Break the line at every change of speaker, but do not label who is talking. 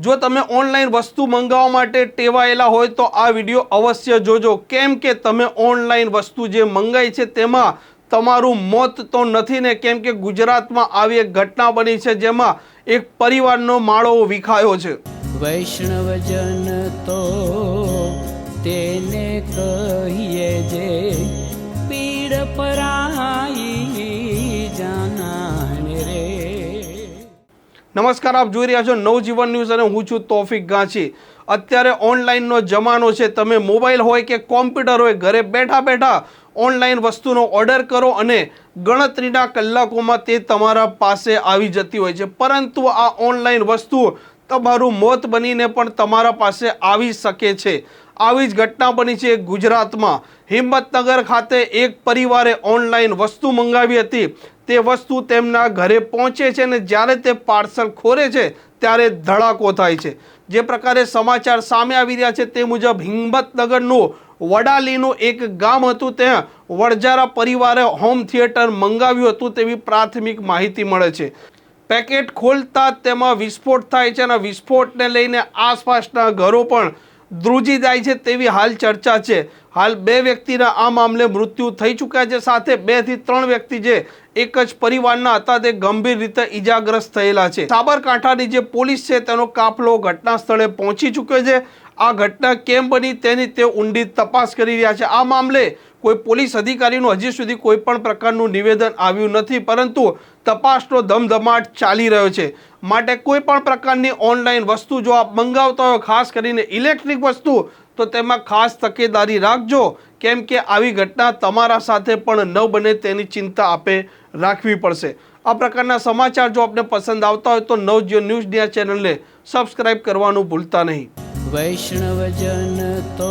જો તમે ઓનલાઈન વસ્તુ મંગાવવા માટે ટેવાયેલા હોય તો આ વીડિયો અવશ્ય જોજો. કેમ કે તમે ઓનલાઈન વસ્તુ જે મંગાઈ છે તેમાં તમારું મોત તો નથી ને, કેમ કે ગુજરાતમાં આવી એક ઘટના બની છે જેમાં એક પરિવારનો માળો વિખાયો છે.
વૈષ્ણવજન તો તેને કહીએ જે પીડ પરાઈ
નમસ્કાર, આપ જોઈ રહ્યા છો નવજીવન ન્યૂઝ અને હું છું તોફિક ગાંચી. અત્યારે ઓનલાઈનનો જમાનો છે. તમે મોબાઈલ હોય કે કોમ્પ્યુટર હોય, ઘરે બેઠા બેઠા ઓનલાઈન વસ્તુનો ઓર્ડર કરો અને ગણતરીના કલાકોમાં તે તમારા પાસે આવી જતી હોય છે. પરંતુ આ ઓનલાઈન વસ્તુ તમારું મોત બનીને પણ તમારા પાસે આવી શકે છે. આવી જ ઘટના બની છે ગુજરાતમાં. હિંમતનગર ખાતે એક પરિવારે ઓનલાઈન વસ્તુ મંગાવી હતી. તે વસ્તુ તેમના ઘરે પહોંચે છે અને જ્યારે તે પાર્સલ ખોરે છે, ત્યારે ધડાકો થાય છે. જે પ્રકારે સમાચાર સામે આવી રહ્યા છે તે મુજબ હિંમતનગરનું વડાલીનું એક ગામ હતું. ત્યાં વડજારા પરિવારે હોમ થિયેટર મંગાવ્યું હતું તેવી પ્રાથમિક માહિતી મળે છે. પેકેટ ખોલતા તેમાં વિસ્ફોટ થાય છે અને વિસ્ફોટને લઈને આસપાસના ઘરો પણ ધ્રુજી જાય છે તેવી હાલ ચર્ચા છે. હાલ બે વ્યક્તિના આ મામલે મૃત્યુ થઈ ચૂક્યા છે. સાથે બેથી ત્રણ વ્યક્તિ જે એક જ પરિવારના હતા તે ગંભીર રીતે ઈજાગ્રસ્ત થયેલા છે. સાબરકાંઠાની જે પોલીસ છે તેનો કાફલો ઘટના સ્થળે પહોંચી ચૂક્યો છે. આ ઘટના કેમ બની તેની તે ઊંડી તપાસ કરી રહ્યા છે. આ મામલે કોઈ પોલીસ અધિકારીનું હજી સુધી કોઈ પણ પ્રકારનું નિવેદન આવ્યું નથી, પરંતુ તપાસનો ધમધમાટ ચાલી રહ્યો છે. માટે કોઈ પણ પ્રકારની ઓનલાઈન વસ્તુ જો આપ મંગાવતા હોય ખાસ કરીને ઇલેક્ટ્રિક વસ્તુ, તો તેમાં ખાસ તકેદારી રાખજો. કેમ કે આવી ઘટના તમારા સાથે પણ ન બને તેની ચિંતા આપે રાખવી પડશે. આ પ્રકારના સમાચાર જો આપને પસંદ આવતા હોય, તો નવજીવન ન્યૂઝ ડિયા ચેનલને સબસ્ક્રાઇબ કરવાનું ભૂલતા નહીં.
વૈષ્ણવજન તો